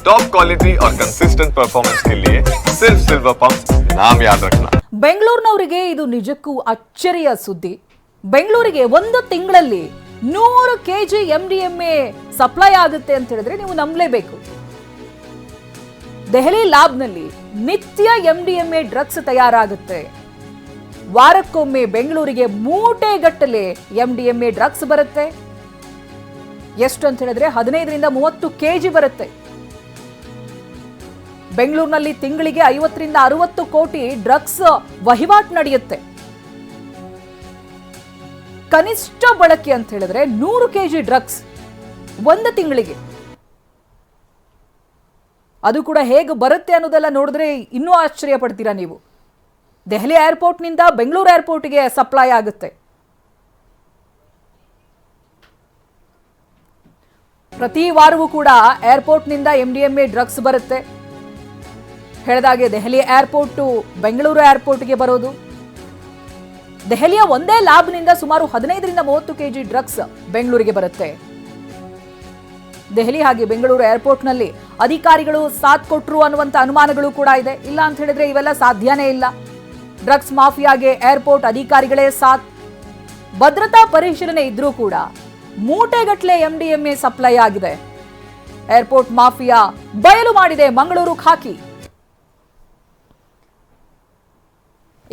Top quality और consistent performance के लिए सिर्फ सिल्वर पंप नाम याद रखना ಬೆಂಗಳೂರಿನವರಿಗೆ ಇದು ನಿಜಕ್ಕೂ ಅಚ್ಚರಿಯ ಸುದ್ದಿ ಬೆಂಗಳೂರಿಗೆ ಒಂದು ತಿಂಗಳಲ್ಲಿ ನೂರು KG M D M A supply ಆಗುತ್ತೆ ಅಂತ ಹೇಳಿದ್ರೆ ನೀವು ನಂಬಲೇಬೇಕು ದೆಹಲಿ ಲ್ಯಾಬ್ನಲ್ಲಿ ನಿತ್ಯ M D M A drugs ತಯಾರಾಗುತ್ತೆ ವಾರಕ್ಕೊಮ್ಮೆ ಬೆಂಗಳೂರಿಗೆ ಮೂಟೆಗಟ್ಟಲೆ M D M A drugs ಬರುತ್ತೆ ಎಷ್ಟು ಅಂತ ಹೇಳಿದ್ರೆ ಹದಿನೈದರಿಂದ ಮೂವತ್ತು ಕೆಜಿ ಬರುತ್ತೆ ಬೆಂಗಳೂರಿನಲ್ಲಿ ತಿಂಗಳಿಗೆ ಐವತ್ತರಿಂದ ಅರವತ್ತು ಕೋಟಿ ಡ್ರಗ್ಸ್ ವಹಿವಾಟು ನಡೆಯುತ್ತೆ. ಕನಿಷ್ಠ ಬಳಕೆ ಅಂತ ಹೇಳಿದ್ರೆ ನೂರು ಕೆಜಿ ಡ್ರಗ್ಸ್ ಒಂದು ತಿಂಗಳಿಗೆ. ಅದು ಕೂಡ ಹೇಗೆ ಬರುತ್ತೆ ಅನ್ನೋದೆಲ್ಲ ನೋಡಿದ್ರೆ ಇನ್ನೂ ಆಶ್ಚರ್ಯ ಪಡ್ತೀರಾ ನೀವು. ದೆಹಲಿ ಏರ್ಪೋರ್ಟ್ನಿಂದ ಬೆಂಗಳೂರು ಏರ್ಪೋರ್ಟ್ಗೆ ಸಪ್ಲೈ ಆಗುತ್ತೆ. ಪ್ರತಿ ವಾರವೂ ಕೂಡ ಏರ್ಪೋರ್ಟ್ನಿಂದ M D M A drugs ಬರುತ್ತೆ. ಹೇಳಿದಾಗೆ ದೆಹಲಿ ಏರ್ಪೋರ್ಟ್ ಟು ಬೆಂಗಳೂರು ಏರ್ಪೋರ್ಟ್ಗೆ ಬರೋದು. ದೆಹಲಿಯ ಒಂದೇ ಲ್ಯಾಬ್ನಿಂದ ಸುಮಾರು ಹದಿನೈದರಿಂದ ಮೂವತ್ತು ಕೆಜಿ ಡ್ರಗ್ಸ್ ಬೆಂಗಳೂರಿಗೆ ಬರುತ್ತೆ. ದೆಹಲಿ ಹಾಗೆ ಬೆಂಗಳೂರು ಏರ್ಪೋರ್ಟ್ನಲ್ಲಿ ಅಧಿಕಾರಿಗಳು ಸಾಥ್ ಕೊಟ್ಟರು ಅನ್ನುವಂಥ ಅನುಮಾನಗಳು ಕೂಡ ಇದೆ. ಇಲ್ಲ ಅಂತ ಹೇಳಿದ್ರೆ ಇವೆಲ್ಲ ಸಾಧ್ಯನೇ ಇಲ್ಲ. ಡ್ರಗ್ಸ್ ಮಾಫಿಯಾಗೆ ಏರ್ಪೋರ್ಟ್ ಅಧಿಕಾರಿಗಳೇ ಸಾಥ್. ಭದ್ರತಾ ಪರಿಶೀಲನೆ ಇದ್ರೂ ಕೂಡ ಮೂಟೆಗಟ್ಟಲೆ ಎಂಡಿಎಂಎ ಸಪ್ಲೈ ಆಗಿದೆ. ಏರ್ಪೋರ್ಟ್ ಮಾಫಿಯಾ ಬಯಲು ಮಾಡಿದೆ ಮಂಗಳೂರು ಖಾಕಿ.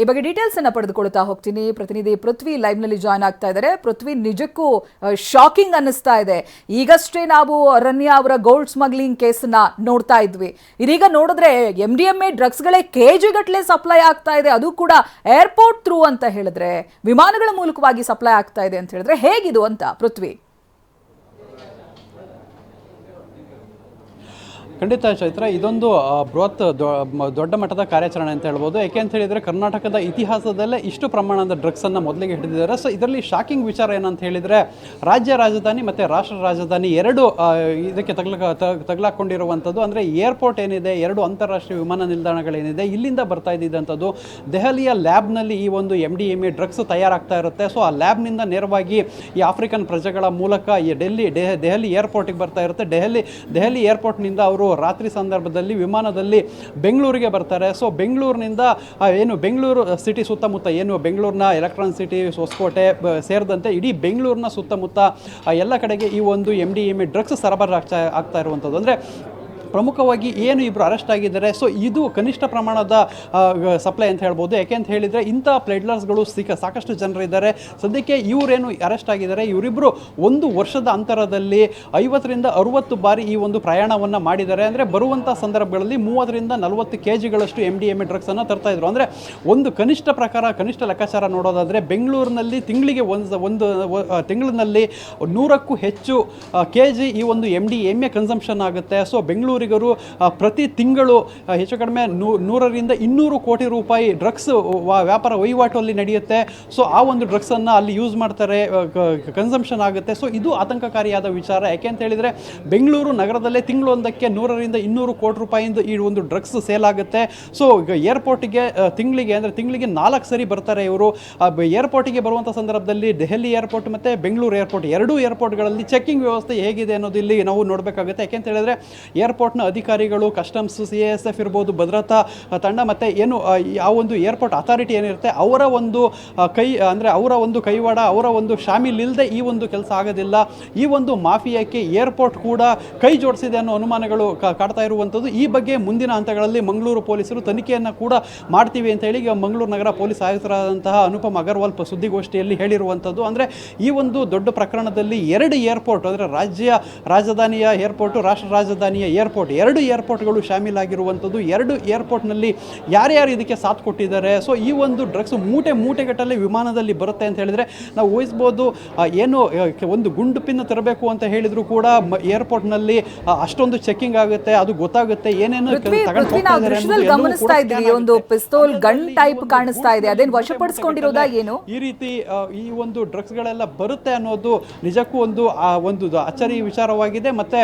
ಈ ಬಗ್ಗೆ ಡೀಟೇಲ್ಸ್ ಅನ್ನ ಪಡೆದುಕೊಳ್ತಾ ಹೋಗ್ತೀನಿ. ಪ್ರತಿನಿಧಿ ಪೃಥ್ವಿ ಲೈವ್ನಲ್ಲಿ ಜಾಯ್ನ್ ಆಗ್ತಾ ಇದ್ದಾರೆ. ಪೃಥ್ವಿ, ನಿಜಕ್ಕೂ ಶಾಕಿಂಗ್ ಅನ್ನಿಸ್ತಾ ಇದೆ. ಈಗಷ್ಟೇ ನಾವು ರನ್ಯಾ ಅವರ ಗೋಲ್ಡ್ ಸ್ಮಗ್ಲಿಂಗ್ ಕೇಸನ್ನ ನೋಡ್ತಾ ಇದ್ವಿ. ಇದೀಗ ನೋಡಿದ್ರೆ ಎಂ ಡಿ ಎಂ ಎ ಡ್ರಗ್ಸ್ಗಳೇ ಕೆಜಿ ಗಟ್ಟಲೆ ಸಪ್ಲೈ ಆಗ್ತಾ ಇದೆ. ಅದು ಕೂಡ ಏರ್ಪೋರ್ಟ್ ಥ್ರೂ ಅಂತ ಹೇಳಿದ್ರೆ, ವಿಮಾನಗಳ ಮೂಲಕವಾಗಿ ಸಪ್ಲೈ ಆಗ್ತಾ ಇದೆ ಅಂತ ಹೇಳಿದ್ರೆ ಹೇಗಿದು ಅಂತ, ಪೃಥ್ವಿ? ಖಂಡಿತ ಚೈತ್ರ, ಇದೊಂದು ಬೃಹತ್ ದೊಡ್ಡ ಮಟ್ಟದ ಕಾರ್ಯಾಚರಣೆ ಅಂತ ಹೇಳ್ಬೋದು. ಯಾಕೆ ಅಂತ ಹೇಳಿದರೆ ಕರ್ನಾಟಕದ ಇತಿಹಾಸದಲ್ಲೇ ಇಷ್ಟು ಪ್ರಮಾಣದ ಡ್ರಗ್ಸನ್ನು ಮೊದಲಿಗೆ ಹಿಡಿದಿದ್ದಾರೆ. ಸೊ ಇದರಲ್ಲಿ ಶಾಕಿಂಗ್ ವಿಚಾರ ಏನಂತ ಹೇಳಿದರೆ, ರಾಜ್ಯ ರಾಜಧಾನಿ ಮತ್ತು ರಾಷ್ಟ್ರ ರಾಜಧಾನಿ ಎರಡು ಇದಕ್ಕೆ ತಗಲ ತಗಲಾಕೊಂಡಿರುವಂಥದ್ದು. ಅಂದರೆ ಏರ್ಪೋರ್ಟ್ ಏನಿದೆ, ಎರಡು ಅಂತಾರಾಷ್ಟ್ರೀಯ ವಿಮಾನ ನಿಲ್ದಾಣಗಳೇನಿದೆ, ಇಲ್ಲಿಂದ ಬರ್ತಾ ಇದ್ದಿದ್ದಂಥದ್ದು. ದೆಹಲಿಯ ಲ್ಯಾಬ್ನಲ್ಲಿ ಈ ಒಂದು M D M A drugs ತಯಾರಾಗ್ತಾ ಇರುತ್ತೆ. ಸೊ ಆ ಲ್ಯಾಬ್ನಿಂದ ನೇರವಾಗಿ ಈ ಆಫ್ರಿಕನ್ ಪ್ರಜೆಗಳ ಮೂಲಕ ಈ ಡೆಲ್ಲಿ ಡೆಹಲಿ ದೆಹಲಿ ಏರ್ಪೋರ್ಟಿಗೆ ಬರ್ತಾ ಇರುತ್ತೆ. ದೆಹಲಿ ದೆಹಲಿ ಏರ್ಪೋರ್ಟ್ನಿಂದ ಅವರು ರಾತ್ರಿ ಸಂದರ್ಭದಲ್ಲಿ ವಿಮಾನದಲ್ಲಿ ಬೆಂಗಳೂರಿಗೆ ಬರ್ತಾರೆ. ಸೊ ಬೆಂಗಳೂರಿನಿಂದ ಏನು ಬೆಂಗಳೂರು ಸಿಟಿ ಸುತ್ತಮುತ್ತ ಏನು ಬೆಂಗಳೂರಿನ ಎಲೆಕ್ಟ್ರಾನ್ ಸಿಟಿ ಹೊಸಕೋಟೆ ಸೇರಿದಂತೆ ಇಡೀ ಬೆಂಗಳೂರಿನ ಸುತ್ತಮುತ್ತ ಎಲ್ಲ ಕಡೆಗೆ ಈ ಒಂದು M D M A drugs ಸರಬರಾಜು ಆಗ್ತಾ ಇರುವಂಥದ್ದು. ಅಂದರೆ ಪ್ರಮುಖವಾಗಿ ಏನು ಇಬ್ಬರು ಅರೆಸ್ಟ್ ಆಗಿದ್ದಾರೆ. ಸೊ ಇದು ಕನಿಷ್ಠ ಪ್ರಮಾಣದ ಸಪ್ಲೈ ಅಂತ ಹೇಳ್ಬೋದು. ಯಾಕೆ ಅಂತ ಹೇಳಿದರೆ, ಇಂಥ ಪ್ಲೇಡ್ಲರ್ಸ್ಗಳು ಸಿಕ್ಕ ಸಾಕಷ್ಟು ಜನರಿದ್ದಾರೆ. ಸದ್ಯಕ್ಕೆ ಇವರೇನು ಅರೆಸ್ಟ್ ಆಗಿದ್ದಾರೆ. ಇವರಿಬ್ಬರು ಒಂದು ವರ್ಷದ ಅಂತರದಲ್ಲಿ ಐವತ್ತರಿಂದ ಅರುವತ್ತು ಬಾರಿ ಈ ಒಂದು ಪ್ರಯಾಣವನ್ನು ಮಾಡಿದ್ದಾರೆ. ಅಂದರೆ, ಬರುವಂಥ ಸಂದರ್ಭಗಳಲ್ಲಿ ಮೂವತ್ತರಿಂದ ನಲವತ್ತು ಕೆ ಜಿಗಳಷ್ಟು ಎಂ ಡಿ ಎಂ ಎ ಡ್ರಗ್ಸನ್ನು ತರ್ತಾ ಇದ್ರು. ಅಂದರೆ, ಒಂದು ಕನಿಷ್ಠ ಪ್ರಕಾರ, ಕನಿಷ್ಠ ಲೆಕ್ಕಾಚಾರ ನೋಡೋದಾದರೆ, ಬೆಂಗಳೂರಿನಲ್ಲಿ ತಿಂಗಳಿಗೆ ಒಂದು ಒಂದು ತಿಂಗಳಿನಲ್ಲಿ ನೂರಕ್ಕೂ ಹೆಚ್ಚು ಕೆ ಜಿ ಈ ಒಂದು M D M A consumption ಆಗುತ್ತೆ. ಸೊ ಬೆಂಗಳೂರಿಗರು ಪ್ರತಿ ತಿಂಗಳು ಹೆಚ್ಚು ಕಡಿಮೆ ನೂ, ನೂರರಿಂದ ಇನ್ನೂರು ಕೋಟಿ ರೂಪಾಯಿ ಡ್ರಗ್ಸ್ ವ್ಯಾಪಾರ ವಹಿವಾಟಲ್ಲಿ ನಡೆಯುತ್ತೆ. ಸೊ ಆ ಒಂದು ಡ್ರಗ್ಸನ್ನು ಅಲ್ಲಿ ಯೂಸ್ ಮಾಡ್ತಾರೆ ಕನ್ಸಂಪ್ಷನ್ ಆಗುತ್ತೆ. ಸೊ ಇದು ಆತಂಕಕಾರಿಯಾದ ವಿಚಾರ. ಯಾಕೆ ಅಂತ ಹೇಳಿದರೆ, ಬೆಂಗಳೂರು ನಗರದಲ್ಲೇ ತಿಂಗಳೊಂದಕ್ಕೆ ನೂರರಿಂದ ಇನ್ನೂರು ಕೋಟಿ ರೂಪಾಯಿಂದ ಈ ಒಂದು ಡ್ರಗ್ಸ್ ಸೇಲ್ ಆಗುತ್ತೆ. ಸೊ ಏರ್ಪೋರ್ಟಿಗೆ ತಿಂಗಳಿಗೆ, ಅಂದರೆ ತಿಂಗಳಿಗೆ ನಾಲ್ಕು ಸರಿ ಬರ್ತಾರೆ ಇವರು. ಏರ್ಪೋರ್ಟಿಗೆ ಬರುವಂಥ ಸಂದರ್ಭದಲ್ಲಿ ದೆಹಲಿ ಏರ್ಪೋರ್ಟ್ ಮತ್ತು ಬೆಂಗಳೂರು ಏರ್ಪೋರ್ಟ್ ಎರಡೂ ಏರ್ಪೋರ್ಟ್ಗಳಲ್ಲಿ ಚೆಕ್ಕಿಂಗ್ ವ್ಯವಸ್ಥೆ ಹೇಗಿದೆ ಅನ್ನೋದು ಇಲ್ಲಿ ನಾವು ನೋಡಬೇಕಾಗುತ್ತೆ. ಯಾಕೆಂತ ಹೇಳಿದ್ರೆ ಏರ್ಪೋರ್ಟ್ನ ಅಧಿಕಾರಿಗಳು ಕಸ್ಟಮ್ಸ್ ಸಿ ಎಸ್ ಎಫ್ ಇರ್ಬೋದು, ಭದ್ರತಾ ತಂಡ ಮತ್ತು ಏನು ಒಂದು ಏರ್ಪೋರ್ಟ್ ಅಥಾರಿಟಿ ಏನಿರುತ್ತೆ, ಅವರ ಒಂದು ಕೈ, ಅಂದರೆ ಅವರ ಒಂದು ಕೈವಾಡ, ಅವರ ಒಂದು ಶಾಮೀಲ್ ಇಲ್ಲದೆ ಈ ಒಂದು ಕೆಲಸ ಆಗೋದಿಲ್ಲ. ಈ ಒಂದು ಮಾಫಿಯಾಕ್ಕೆ ಏರ್ಪೋರ್ಟ್ ಕೂಡ ಕೈ ಜೋಡಿಸಿದೆ ಅನ್ನೋ ಅನುಮಾನಗಳು ಕಾಡ್ತಾ ಇರುವಂಥದ್ದು. ಈ ಬಗ್ಗೆ ಮುಂದಿನ ಹಂತಗಳಲ್ಲಿ ಮಂಗಳೂರು ಪೊಲೀಸರು ತನಿಖೆಯನ್ನು ಕೂಡ ಮಾಡ್ತೀವಿ ಅಂತ ಹೇಳಿ ಮಂಗಳೂರು ನಗರ ಪೊಲೀಸ್ ಆಯುಕ್ತರಾದಂತಹ ಅನುಪಮ್ ಅಗರ್ವಾಲ್ ಸುದ್ದಿಗೋಷ್ಠಿಯಲ್ಲಿ ಹೇಳಿರುವಂಥದ್ದು. ಅಂದರೆ ಈ ಒಂದು ದೊಡ್ಡ ಪ್ರಕರಣದಲ್ಲಿ ಎರಡು ಏರ್ಪೋರ್ಟ್, ಅಂದರೆ ರಾಜ್ಯ ರಾಜಧಾನಿಯ ಏರ್ಪೋರ್ಟು, ರಾಷ್ಟ್ರ ರಾಜಧಾನಿಯ ಏರ್ಪೋರ್ಟ್ ಎರಡು ಏರ್ಪೋರ್ಟ್ಗಳು ಶಾಮೀಲಾಗಿರುವಂಥದ್ದು. ಎರಡು ಏರ್ಪೋರ್ಟ್ನಲ್ಲಿ ಯಾರ್ಯಾರು ಇದಕ್ಕೆ ಸಾಥ್ ಕೊಟ್ಟಿದ್ದಾರೆ? ಸೊ ಈ ಒಂದು ಡ್ರಗ್ಸ್ ಮೂಟೆ ಮೂಟೆಗಟ್ಟಲೆ ವಿಮಾನದಲ್ಲಿ ಬರುತ್ತೆ ಅಂತ ಹೇಳಿದರೆ ನಾವು ಊಹಿಸ್ಬೋದು ಏನು ಒಂದು ಗುಂಡು ಪಿನ್ ತರಬೇಕು ಅಂತ ಹೇಳಿದ್ರು ಕೂಡ ಏರ್ಪೋರ್ಟ್ನಲ್ಲಿ ಅಷ್ಟೊಂದು ಚೆಕಿಂಗ್ ಆಗುತ್ತೆ ಅದು ಗೊತ್ತಾಗುತ್ತೆ ಏನೇನು ಗಮನಿಸ್ತಾ ಇದ್ದೀವಿ ಒಂದು ಪಿಸ್ತೋಲ್ ಗನ್ ಟೈಪ್ ಕಾಣಿಸ್ತಾ ಇದೆ. ಅದೇನು ಮೂಟೆ ಏನು? ಈ ರೀತಿ ಈ ಒಂದು ಡ್ರಗ್ಸ್ಗಳೆಲ್ಲ ಬರುತ್ತೆ ಅನ್ನೋದು ನಿಜಕ್ಕೂ ಒಂದು ಒಂದು ಅಚ್ಚರಿ ವಿಚಾರವಾಗಿದೆ. ಮತ್ತೆ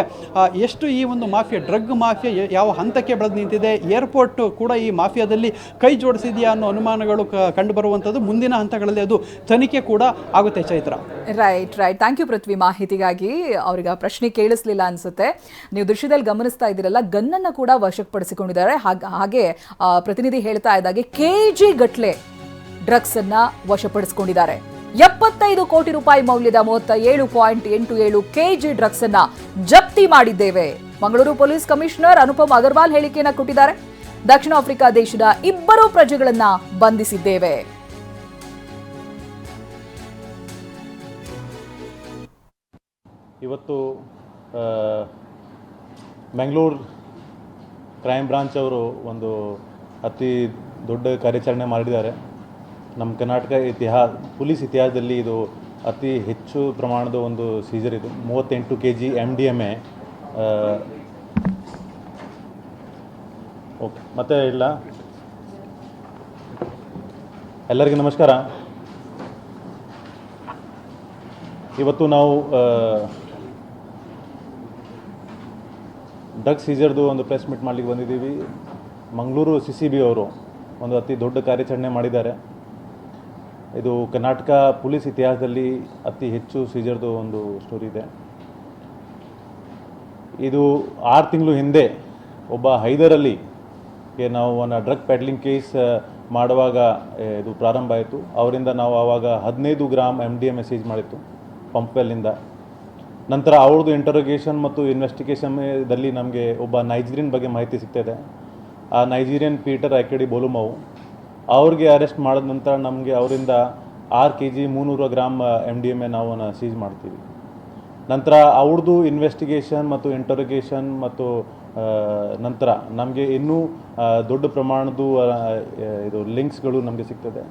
ಎಷ್ಟು ಈ ಒಂದು ಮಾಫಿಯಾ ಡ್ರಗ್ ಮಾಫಿಯಾ ಯಾವ ಹಂತಕ್ಕೆ ಬೆಳೆದು ನಿಂತಿದೆ? ಏರ್ಪೋರ್ಟ್ ಕೂಡ ಈ ಮಾಫಿಯಾದಲ್ಲಿ ಕೈ ಜೋಡಿಸಿದೆಯಾ ಅನ್ನೋ ಅನುಮಾನಗಳು ಕಂಡುಬರುವಂಥದ್ದು. ಕಂಡು ಬರುವಂಥದ್ದು ಮುಂದಿನ ಹಂತಗಳಲ್ಲಿ ಅದು ತನಿಖೆ ಕೂಡ ಆಗುತ್ತೆ Chaitra. Right right. Thank you Prithvi ಮಾಹಿತಿಗಾಗಿ. ಅವ್ರಿಗೆ ಪ್ರಶ್ನೆ ಕೇಳಿಸ್ಲಿಲ್ಲ ಅನಿಸುತ್ತೆ. ನೀವು ದೃಶ್ಯದಲ್ಲಿ ಗಮನಿಸ್ತಾ ಇದ್ದೀರಲ್ಲ, ಗನ್ನನ್ನು ಕೂಡ ಹಾಗ- ಹಾಗೆ ಪ್ರತಿನಿಧಿ ಹೇಳ್ತಾ ಇದ್ದಾಗೆ ಕೆ ಜಿ ಗಟ್ಲೆ ಡ್ರಗ್ಸ್ ಅನ್ನ ವಶಪಡಿಸಿಕೊಂಡಿದ್ದಾರೆ. ಎಪ್ಪತ್ತೈದು ಕೋಟಿ ರೂಪಾಯಿ ಮೌಲ್ಯದ ಮೂವತ್ತ ಏಳು ಪಾಯಿಂಟ್ ಎಂಟು ಏಳು ಕೆಜಿ ಡ್ರಗ್ಸ್ ಅನ್ನ ಜಪ್ತಿ ಮಾಡಿದ್ದೇವೆ. ಮಂಗಳೂರು ಪೊಲೀಸ್ ಕಮಿಷನರ್ ಅನುಪಮ್ ಅಗರ್ವಾಲ್ ಹೇಳಿಕೆಯನ್ನ ಕೊಟ್ಟಿದ್ದಾರೆ. ದಕ್ಷಿಣ ಆಫ್ರಿಕಾ ದೇಶದ ಇಬ್ಬರು ಪ್ರಜೆಗಳನ್ನ ಬಂಧಿಸಿದ್ದೇವೆ. ಇವತ್ತು ಬೆಂಗಳೂರು ಕ್ರೈಮ್ ಬ್ರಾಂಚ್ ಅವರು ಒಂದು ಅತಿ ದೊಡ್ಡ ಕಾರ್ಯಾಚರಣೆ ಮಾಡಿದ್ದಾರೆ. ನಮ್ಮ ಕರ್ನಾಟಕ ಇತಿಹಾಸ ಪೊಲೀಸ್ ಇತಿಹಾಸದಲ್ಲಿ ಇದು ಅತಿ ಹೆಚ್ಚು ಪ್ರಮಾಣದ ಒಂದು ಸೀಸರ್ ಇದು. ಮೂವತ್ತೆಂಟು K G M D M A okay, ಮತ್ತೆ ಇಲ್ಲ? ಎಲ್ಲರಿಗೂ ನಮಸ್ಕಾರ. ಇವತ್ತು ನಾವು ಡಗ್ ಸೀಜರ್ದು ಒಂದು ಪ್ರೆಸ್ ಮೀಟ್ ಮಾಡಲಿಕ್ಕೆ ಬಂದಿದ್ದೀವಿ. ಮಂಗಳೂರು ಸಿ ಸಿ ಬಿ ಅವರು ಒಂದು ಅತಿ ದೊಡ್ಡ ಕಾರ್ಯಾಚರಣೆ ಮಾಡಿದ್ದಾರೆ. ಇದು ಕರ್ನಾಟಕ ಪೊಲೀಸ್ ಇತಿಹಾಸದಲ್ಲಿ ಅತಿ ಹೆಚ್ಚು ಸೀಜರ್ದು ಒಂದು ಸ್ಟೋರಿ ಇದೆ. ಇದು ಆರು ತಿಂಗಳು ಹಿಂದೆ ಒಬ್ಬ ಹೈದರಲ್ಲಿ ನಾವು ಒಂದು ಡ್ರಗ್ ಪ್ಯಾಡ್ಲಿಂಗ್ ಕೇಸ್ ಮಾಡುವಾಗ ಇದು ಪ್ರಾರಂಭ ಆಯಿತು. ಅವರಿಂದ ನಾವು ಆವಾಗ ಹದಿನೈದು gram M D M A seize ಮಾಡಿತ್ತು ಪಂಪ್ವೆಲ್ಲಿಂದ ನಂತರ ಅವ್ರದ್ದು ಇಂಟರೋಗೇಷನ್ ಮತ್ತು ಇನ್ವೆಸ್ಟಿಗೇಷನ್ದಲ್ಲಿ ನಮಗೆ ಒಬ್ಬ ನೈಜೀರಿಯನ್ ಬಗ್ಗೆ ಮಾಹಿತಿ ಸಿಗ್ತಾಯಿದೆ ಆ ನೈಜೀರಿಯನ್ ಪೀಟರ್ ಅಕೆಡಿ ಬೋಲುಮವು, ಅವ್ರಿಗೆ ಅರೆಸ್ಟ್ ಮಾಡಿದ ನಂತರ ನಮಗೆ ಅವರಿಂದ ಆರು ಕೆ ಜಿ ಮುನ್ನೂರು gram M D M A ನಾವು ಸೀಜ್ ಮಾಡ್ತೀವಿ. ನಂತರ ಅವ್ರದ್ದು ಇನ್ವೆಸ್ಟಿಗೇಷನ್ ಮತ್ತು ಇಂಟರೋಗೇಷನ್ ಮತ್ತು ನಂತರ ನಮಗೆ ಇನ್ನೂ ದೊಡ್ಡ ಪ್ರಮಾಣದ್ದು ಇದು ಲಿಂಕ್ಸ್ಗಳು ನಮಗೆ ಸಿಗ್ತದೆ.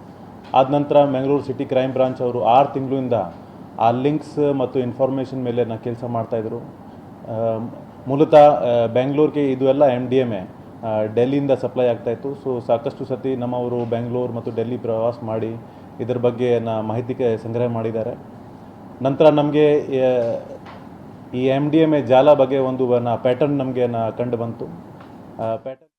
ಆದ ನಂತರ ಮ್ಯಾಂಗ್ಳೂರು ಸಿಟಿ ಕ್ರೈಮ್ ಬ್ರಾಂಚ್ ಅವರು ಆರು ತಿಂಗಳಿಂದ ಆ ಲಿಂಕ್ಸ್ ಮತ್ತು ಇನ್ಫಾರ್ಮೇಷನ್ ಮೇಲೆ ನಾ ಕೆಲಸ ಮಾಡ್ತಾಯಿದ್ರು ಮೂಲತಃ ಬೆಂಗಳೂರಿಗೆ ಇದು ಎಲ್ಲ ಎಂ ಡಿ ಎಂ ಎ ಡೆಲ್ಲಿಯಿಂದ ಸಪ್ಲೈ ಆಗ್ತಾಯಿತ್ತು ಸೊ ಸಾಕಷ್ಟು ಸತಿ ನಮ್ಮವರು ಬೆಂಗಳೂರು ಮತ್ತು ಡೆಲ್ಲಿ ಪ್ರವಾಸ ಮಾಡಿ ಇದರ ಬಗ್ಗೆ ನಾ ಮಾಹಿತಿ ಸಂಗ್ರಹ ಮಾಡಿದ್ದಾರೆ. ನಂತರ ನಮಗೆ ಈ ಎಂ ಡಿ ಎಂ ಎ ಜಾಲ ಬಗ್ಗೆ ಒಂದು ಪ್ಯಾಟರ್ನ್ ನಮಗೆ ಕಂಡು ಬಂತು. ಪ್ಯಾಟರ್ನ್